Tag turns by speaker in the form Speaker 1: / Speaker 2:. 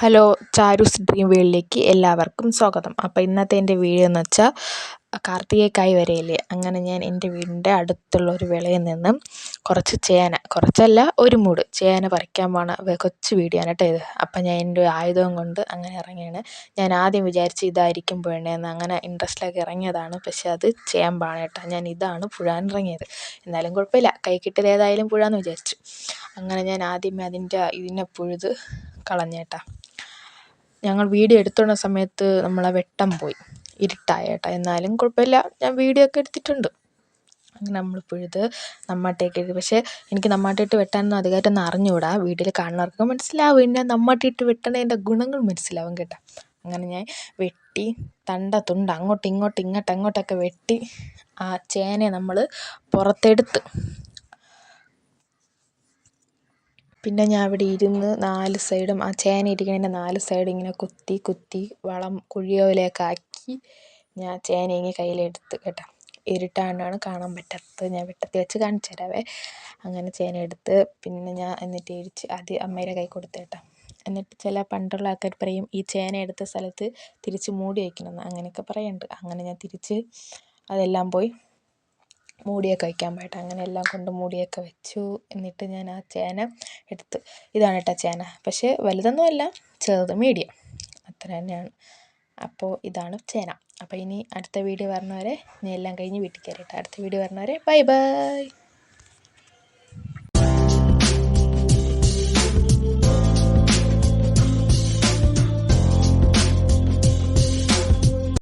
Speaker 1: Hello ചാരുസ് dream വേൾഡിലേക്ക് എല്ലാവർക്കും സ്വാഗതം. അപ്പോൾ ഇന്നത്തെ എന്റെ വീഡിയോ എന്ന് വെച്ചാൽ കാർത്തികയ്ക്കായി വരയില്ലേ? അങ്ങനെ ഞാൻ എന്റെ വീടിന്റെ അടുത്തുള്ള ഒരു വിളയിൽ നിന്നും കുറച്ച് ചേന കുറച്ചല്ല ഒരു മൂട് ചേന പറിക്കാൻ പോണ കൊച്ചു വീഡിയോ ആണ് കേട്ടോ ഇത്. അപ്പം ഞാൻ എന്റെ ആയുധം കൊണ്ട് അങ്ങനെ ഇറങ്ങിയാണ്. ഞാൻ ആദ്യം വിചാരിച്ച് ഇതായിരിക്കും പുഴണേന്ന് അങ്ങനെ ഇൻട്രസ്റ്റിലൊക്കെ ഇറങ്ങിയതാണ്. പക്ഷേ അത് ചെയ്യാൻ കേട്ടോ. ഞാൻ ഇതാണ് പുഴാൻ ഇറങ്ങിയത്. എന്നാലും കുഴപ്പമില്ല. കൈ കിട്ടിയത് ഏതായാലും പുഴാന്ന് വിചാരിച്ചു. അങ്ങനെ ഞാൻ ആദ്യമേ അതിന്റെ ഇതിനെ പുഴുത് കളഞ്ഞേട്ടാ ഞങ്ങൾ വീഡിയോ എടുത്തുകൊണ്ട സമയത്ത് നമ്മളെ വെട്ടം പോയി. ഇരുട്ടായി കേട്ടോ എന്നാലും കുഴപ്പമില്ല. ഞാൻ വീഡിയോ ഒക്കെ എടുത്തിട്ടുണ്ട്. അങ്ങനെ നമ്മൾ പിഴുത് നമ്മാട്ടേക്ക് ഇട്ട് പക്ഷേ എനിക്ക് നമ്മാട്ടിട്ട് വെട്ടാനൊന്നും അധികമായിട്ടൊന്നും അറിഞ്ഞുകൂടാ. വീട്ടിൽ കാണുന്നവർക്ക് മനസ്സിലാവും. എന്നെ നമ്മാട്ടിട്ട് വെട്ടണതിന്റെ ഗുണങ്ങൾ മനസ്സിലാവും കേട്ടോ. അങ്ങനെ ഞാൻ വെട്ടി തണ്ട തുണ്ട് അങ്ങോട്ട് ഇങ്ങോട്ട് ഇങ്ങോട്ട് അങ്ങോട്ടൊക്കെ വെട്ടി ആ ചേനയെ നമ്മൾ പുറത്തെടുത്ത് പിന്നെ ഞാൻ ഇവിടെ ഇരുന്ന് നാല് സൈഡും ആ ചേന ഇരിക്കണതിന്റെ നാല് സൈഡും ഇങ്ങനെ കുത്തി കുത്തി വളം കുഴി പോലെയൊക്കെ ആക്കി ഞാൻ ചേന ഇങ്ങനെ കയ്യിലെടുത്ത് കേട്ടോ. ഇരുട്ടായതുകൊണ്ടാണ് കാണാൻ പറ്റാത്തത്. ഞാൻ വെട്ടത്തിൽ വെച്ച് കാണിച്ചു തരാവേ. അങ്ങനെ ചേന എടുത്ത് പിന്നെ ഞാൻ എന്നിട്ട് ഇടിച്ച് അത് അമ്മയുടെ കൈ കൊടുത്ത് കേട്ടോ. എന്നിട്ട് ചില പണ്ടുള്ള ആൾക്കാർ പറയും ഈ ചേന എടുത്ത സ്ഥലത്ത് തിരിച്ച് മൂടി വയ്ക്കണമെന്ന് അങ്ങനെയൊക്കെ പറയുന്നുണ്ട് അങ്ങനെ ഞാൻ തിരിച്ച് അതെല്ലാം പോയി മൂടിയൊക്കെ വയ്ക്കാൻ പോയിട്ട് അങ്ങനെ എല്ലാം കൊണ്ട് മൂടിയൊക്കെ വെച്ചു. എന്നിട്ട് ഞാൻ ആ ചേന എടുത്ത് ഇതാണ് കേട്ടോ ചേന. പക്ഷേ വലുതൊന്നുമല്ല ചെറുത് മീഡിയം അത്ര തന്നെയാണ്. അപ്പോൾ ഇതാണ് ചേന. അപ്പോൾ ഇനി അടുത്ത വീഡിയോ വരുന്നവരെ ഇനി എല്ലാം കഴിഞ്ഞ് വീട്ടിൽ കയറിയിട്ട് അടുത്ത വീഡിയോ വരുന്നവരെ ബൈ ബൈ